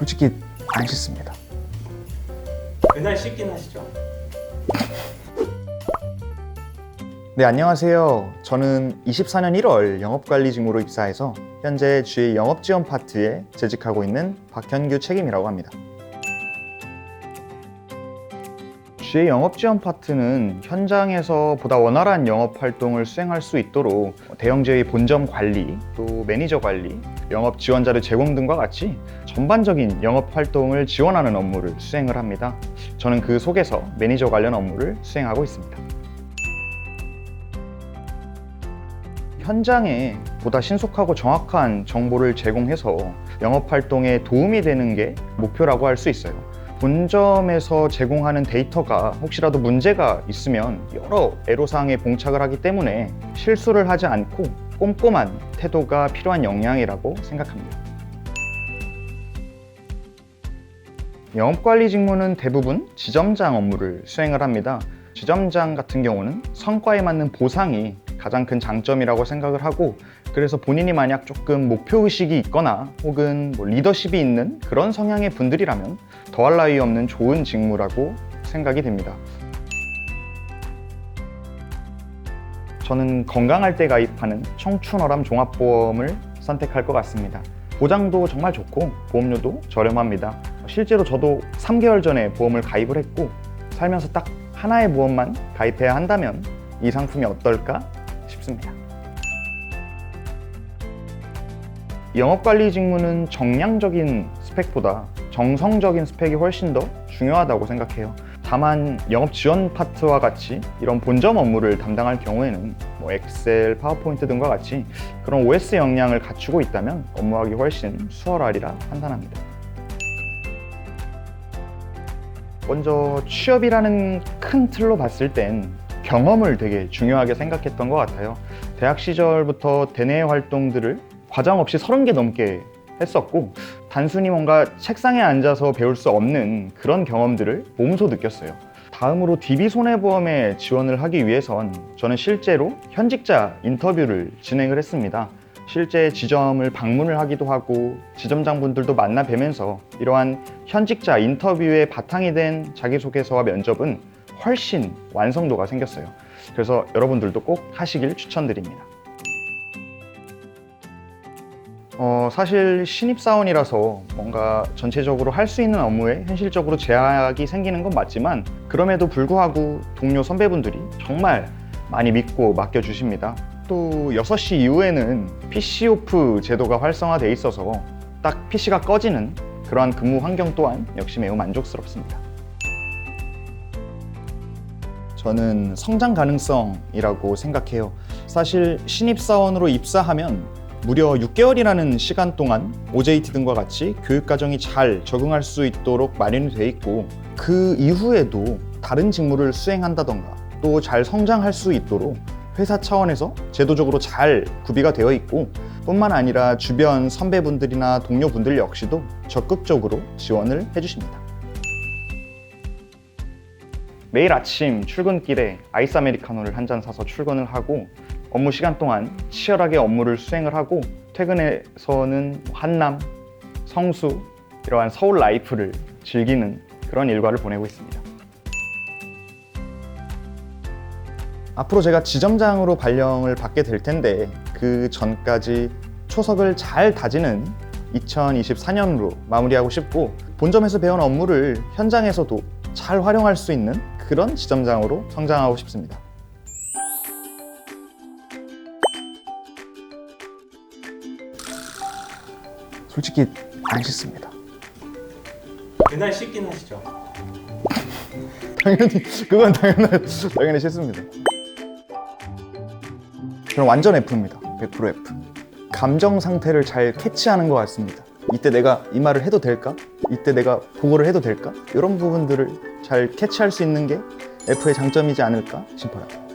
솔직히 안 싫습니다. 그날 씻긴 하시죠? 네, 안녕하세요. 저는 24년 1월 영업관리 직무로 입사해서 현재 GA 영업지원 파트에 재직하고 있는 박현규 책임이라고 합니다. GA 영업 지원 파트는 현장에서 보다 원활한 영업 활동을 수행할 수 있도록 대형제의 본점 관리, 또 매니저 관리, 영업 지원 자료 제공 등과 같이 전반적인 영업 활동을 지원하는 업무를 수행을 합니다. 저는 그 속에서 매니저 관련 업무를 수행하고 있습니다. 현장에 보다 신속하고 정확한 정보를 제공해서 영업 활동에 도움이 되는 게 목표라고 할 수 있어요. 본점에서 제공하는 데이터가 혹시라도 문제가 있으면 여러 애로사항에 봉착을 하기 때문에 실수를 하지 않고 꼼꼼한 태도가 필요한 역량이라고 생각합니다. 영업관리 직무는 대부분 지점장 업무를 수행을 합니다. 지점장 같은 경우는 성과에 맞는 보상이 가장 큰 장점이라고 생각을 하고 그래서 본인이 만약 조금 목표의식이 있거나 혹은 뭐 리더십이 있는 그런 성향의 분들이라면 더할 나위 없는 좋은 직무라고 생각이 됩니다. 저는 건강할 때 가입하는 청춘어람 종합보험을 선택할 것 같습니다. 보장도 정말 좋고 보험료도 저렴합니다. 실제로 저도 3개월 전에 보험을 가입을 했고 살면서 딱 하나의 보험만 가입해야 한다면 이 상품이 어떨까 싶습니다. 영업관리 직무는 정량적인 스펙보다 정성적인 스펙이 훨씬 더 중요하다고 생각해요. 다만 영업 지원 파트와 같이 이런 본점 업무를 담당할 경우에는 뭐 엑셀, 파워포인트 등과 같이 그런 OS 역량을 갖추고 있다면 업무하기 훨씬 수월하리라 판단합니다. 먼저 취업이라는 큰 틀로 봤을 땐 경험을 되게 중요하게 생각했던 것 같아요. 대학 시절부터 대내 활동들을 과정 없이 30개 넘게 했었고 단순히 뭔가 책상에 앉아서 배울 수 없는 그런 경험들을 몸소 느꼈어요. 다음으로 DB 손해보험에 지원을 하기 위해선 저는 실제로 현직자 인터뷰를 진행을 했습니다. 실제 지점을 방문을 하기도 하고 지점장분들도 만나 뵈면서 이러한 현직자 인터뷰의 바탕이 된 자기소개서와 면접은 훨씬 완성도가 생겼어요. 그래서 여러분들도 꼭 하시길 추천드립니다. 어, 사실 신입사원이라서 뭔가 전체적으로 할 수 있는 업무에 현실적으로 제약이 생기는 건 맞지만 그럼에도 불구하고 동료 선배분들이 정말 많이 믿고 맡겨주십니다. 또 6시 이후에는 PC 오프 제도가 활성화돼 있어서 딱 PC가 꺼지는 그러한 근무 환경 또한 역시 매우 만족스럽습니다. 저는 성장 가능성이라고 생각해요. 사실 신입사원으로 입사하면 무려 6개월이라는 시간 동안 OJT 등과 같이 교육 과정이 잘 적응할 수 있도록 마련이 돼 있고 그 이후에도 다른 직무를 수행한다던가 또 잘 성장할 수 있도록 회사 차원에서 제도적으로 잘 구비가 되어 있고 뿐만 아니라 주변 선배분들이나 동료분들 역시도 적극적으로 지원을 해주십니다. 매일 아침 출근길에 아이스 아메리카노를 한 잔 사서 출근을 하고 업무 시간 동안 치열하게 업무를 수행을 하고 퇴근해서는 한남, 성수 이러한 서울 라이프를 즐기는 그런 일과를 보내고 있습니다. 앞으로 제가 지점장으로 발령을 받게 될 텐데 그 전까지 초석을 잘 다지는 2024년으로 마무리하고 싶고 본점에서 배운 업무를 현장에서도 잘 활용할 수 있는 그런 지점장으로 성장하고 싶습니다. 솔직히 안 싫습니다. 그날 씻긴 하시죠? 당연히 그건 당연히 당연히 싫습니다. 저는 완전 F입니다. 100% F. 감정 상태를 잘 캐치하는 것 같습니다. 이때 내가 이 말을 해도 될까? 이때 내가 보고를 해도 될까? 이런 부분들을 잘 캐치할 수 있는 게 F의 장점이지 않을까 싶어요.